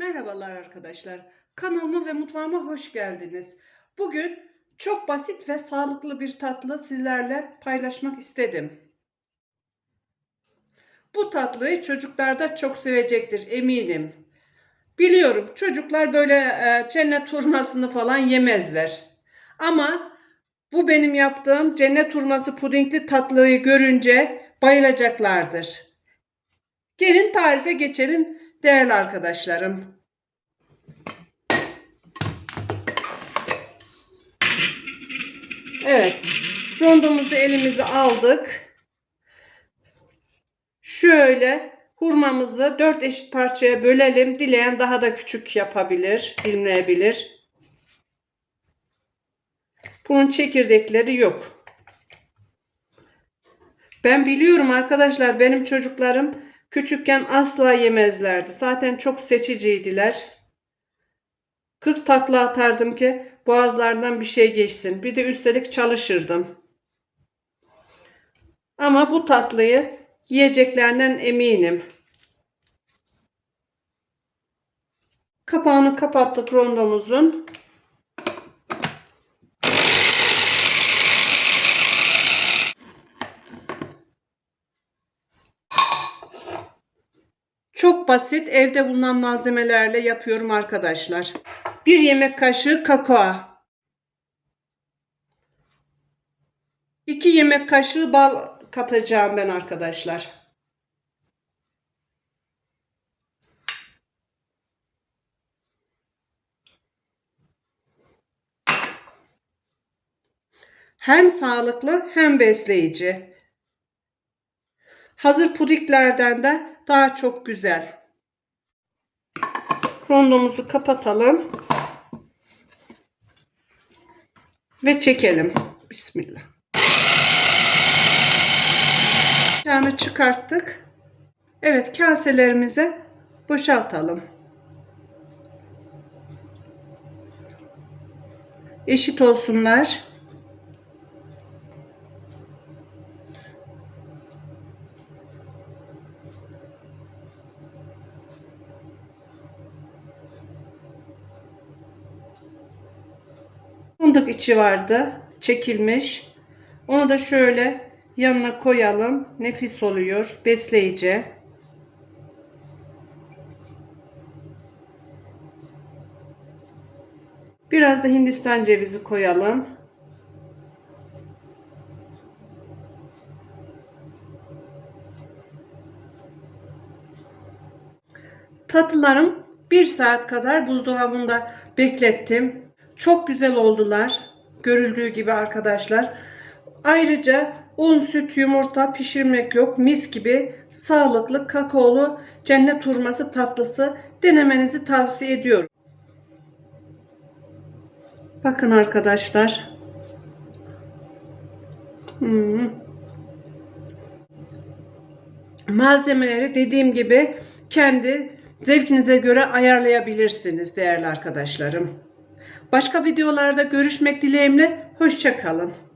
Merhabalar arkadaşlar. Kanalıma ve mutfağıma hoş geldiniz. Bugün çok basit ve sağlıklı bir tatlı sizlerle paylaşmak istedim. Bu tatlıyı çocuklar da çok sevecektir eminim. Biliyorum çocuklar böyle e, cennet hurmasını falan yemezler. Ama bu benim yaptığım cennet hurması pudingli tatlıyı görünce bayılacaklardır. Gelin tarife geçelim değerli arkadaşlarım. Evet, rondomuzu elimize aldık. Şöyle hurmamızı dört eşit parçaya bölelim. Dileyen daha da küçük yapabilir, dilimleyebilir. Bunun çekirdekleri yok. Ben biliyorum arkadaşlar benim çocuklarım küçükken asla yemezlerdi. Zaten çok seçiciydiler. 40 takla atardım ki boğazlarından bir şey geçsin. Bir de üstelik çalışırdım. Ama bu tatlıyı yiyeceklerinden eminim. Kapağını kapattık rondomuzun. Çok basit evde bulunan malzemelerle yapıyorum arkadaşlar. Bir yemek kaşığı kakao. 2 yemek kaşığı bal katacağım ben arkadaşlar. Hem sağlıklı hem besleyici. Hazır pudinglerden de daha çok güzel. Rondomuzu kapatalım. Ve çekelim. Bismillah. Yağını çıkarttık. Evet kaselerimize boşaltalım. Eşit olsunlar. Fındık içi vardı. Çekilmiş. Onu da şöyle yanına koyalım. Nefis oluyor. Besleyici. Biraz da Hindistan cevizi koyalım. Tatlılarım bir saat kadar buzdolabında beklettim. Çok güzel oldular. Görüldüğü gibi arkadaşlar. Ayrıca un, süt, yumurta pişirmek yok. Mis gibi sağlıklı kakaolu cennet hurması tatlısı denemenizi tavsiye ediyorum. Bakın arkadaşlar. Hmm. Malzemeleri dediğim gibi kendi zevkinize göre ayarlayabilirsiniz değerli arkadaşlarım. Başka videolarda görüşmek dileğimle. Hoşçakalın.